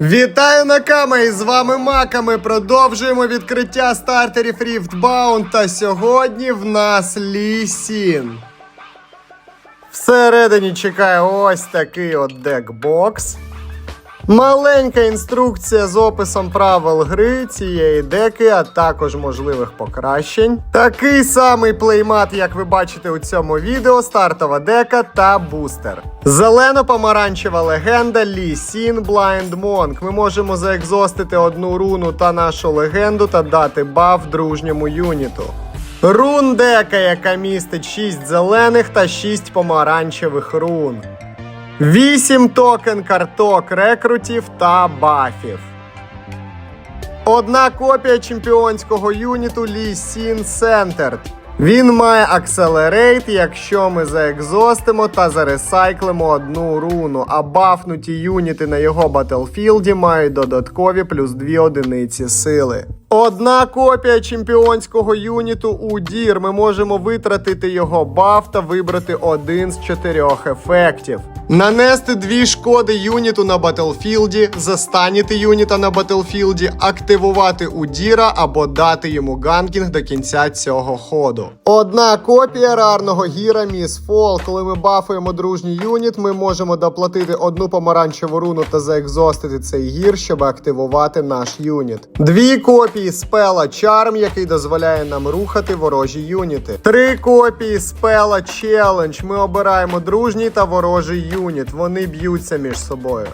Вітаю Накама! І з вами Мака. Ми продовжуємо відкриття стартерів Riftbound. Та сьогодні в нас Лісін. Всередині чекає ось такий от декбокс. Маленька інструкція з описом правил гри цієї деки, а також можливих покращень. Такий самий плеймат, як ви бачите у цьому відео, стартова дека та бустер. Зелено-помаранчева легенда Лі Сін Blind Monk. Ми можемо заекзостити одну руну та нашу легенду та дати баф дружньому юніту. Рун дека, яка містить 6 зелених та 6 помаранчевих рун. 8 токен карток рекрутів та бафів. Одна копія чемпіонського юніту Лі Сін Centered. Він має акселерейт, якщо ми заекзостимо та заресайклимо одну руну, а бафнуті юніти на його батлфілді мають додаткові плюс 2 одиниці сили. Одна копія чемпіонського юніту у Дір. Ми можемо витратити його баф та вибрати один з чотирьох ефектів. Нанести дві шкоди юніту на батлфілді, застаніти юніта на батлфілді, активувати удіра або дати йому ганкінг до кінця цього ходу. Одна копія рарного гіра Міс Фол. Коли ми бафуємо дружній юніт, ми можемо доплатити одну помаранчеву руну та заекзостити цей гір, щоб активувати наш юніт. Дві копії спела Чарм, який дозволяє нам рухати ворожі юніти. Три копії спела Челендж. Ми обираємо дружній та ворожий юніт. Вони б'ються між собою.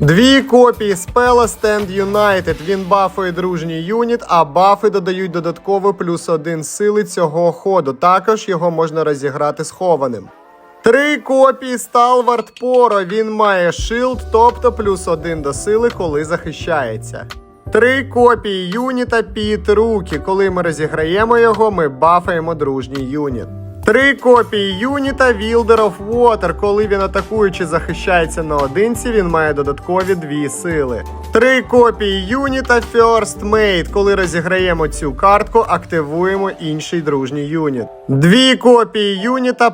Дві копії спела Stand United. Він бафує дружній юніт, а бафи додають додатково плюс один сили цього ходу. Також його можна розіграти схованим. Три копії Сталвард Поро. Він має шилд, тобто плюс один до сили, коли захищається. Три копії юніта під руки. Коли ми розіграємо його, ми бафаємо дружній юніт. Три копії юніта Wilder of Water. Коли він атакуючи захищається наодинці, він має додаткові дві сили. Три копії юніта First Mate. Коли розіграємо цю картку, активуємо інший дружній юніт. Дві копії юніта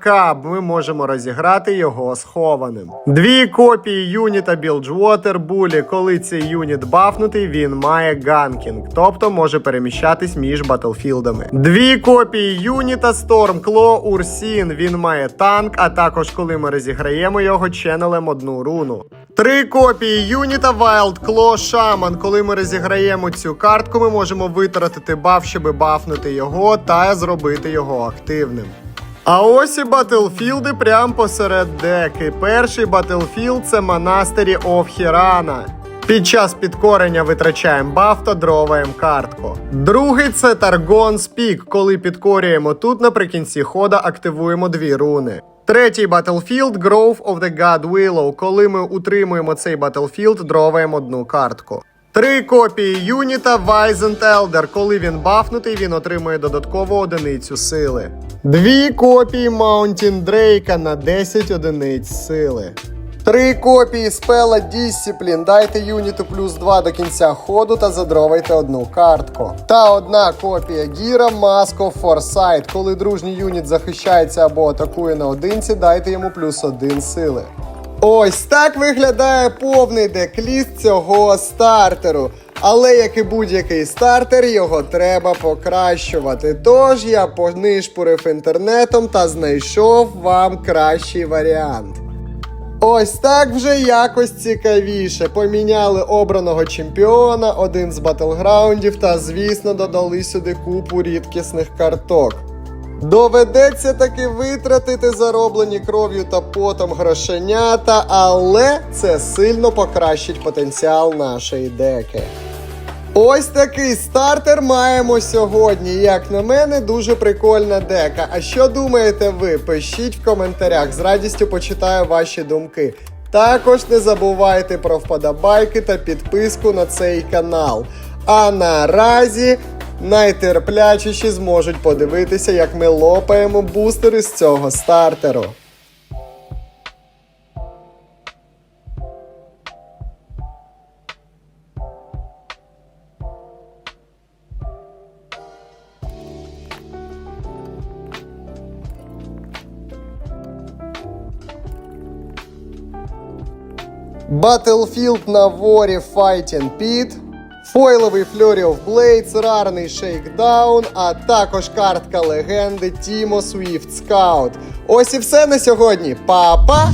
Каб. Ми можемо розіграти його схованим. Дві копії юніта Білджвотер Булі. Коли цей юніт бафнутий, він має ганкінг, тобто може переміщатись між батлфілдами. Дві копії юніта Stormclaw Урсін. Він має танк, а також коли ми розіграємо його, ченелем одну руну. Три копії юніта Wild Claw Shaman. Коли ми розіграємо цю картку, ми можемо витратити баф, щоб бафнути його та зробити його активним. А ось і батлфілди прямо посеред деки. Перший батлфілд це of Hirana. Під час підкорення витрачаємо баф та дроваємо картку. Другий це Targon's Peak. Коли підкорюємо тут, наприкінці хода активуємо дві руни. Третій Battlefield Grove of the God Willow. Коли ми утримуємо цей Battlefield, дроваємо одну картку. Три копії юніта Вайзент Елдер. Коли він бафнутий, він отримує додаткову одиницю сили. Дві копії Маунтін Дрейка на 10 одиниць сили. Три копії спела Discipline. Дайте юніту плюс 2 до кінця ходу та задровайте одну картку. Та одна копія Гіра of Foresight. Коли дружній юніт захищається або атакує наодинці, дайте йому плюс 1 сили. Ось так виглядає повний декліст цього стартеру. Але як і будь-який стартер, його треба покращувати. Тож я понишпурив інтернетом та знайшов вам кращий варіант. Ось так вже якось цікавіше. Поміняли обраного чемпіона, один з батлграундів, та, звісно, додали сюди купу рідкісних карток. Доведеться таки витратити зароблені кров'ю та потом грошенята, але це сильно покращить потенціал нашої деки. Ось такий стартер маємо сьогодні. Як на мене, дуже прикольна дека. А що думаєте ви? Пишіть в коментарях, з радістю почитаю ваші думки. Також не забувайте про вподобайки та підписку на цей канал. А наразі найтерплячіші зможуть подивитися, як ми лопаємо бустери з цього стартеру. Battlefield на ворі Fighting Pit, фойловий Flurry of Blades, рарний Shakedown, а також картка легенди Timo Swift Scout. Ось і все на сьогодні. Па-па!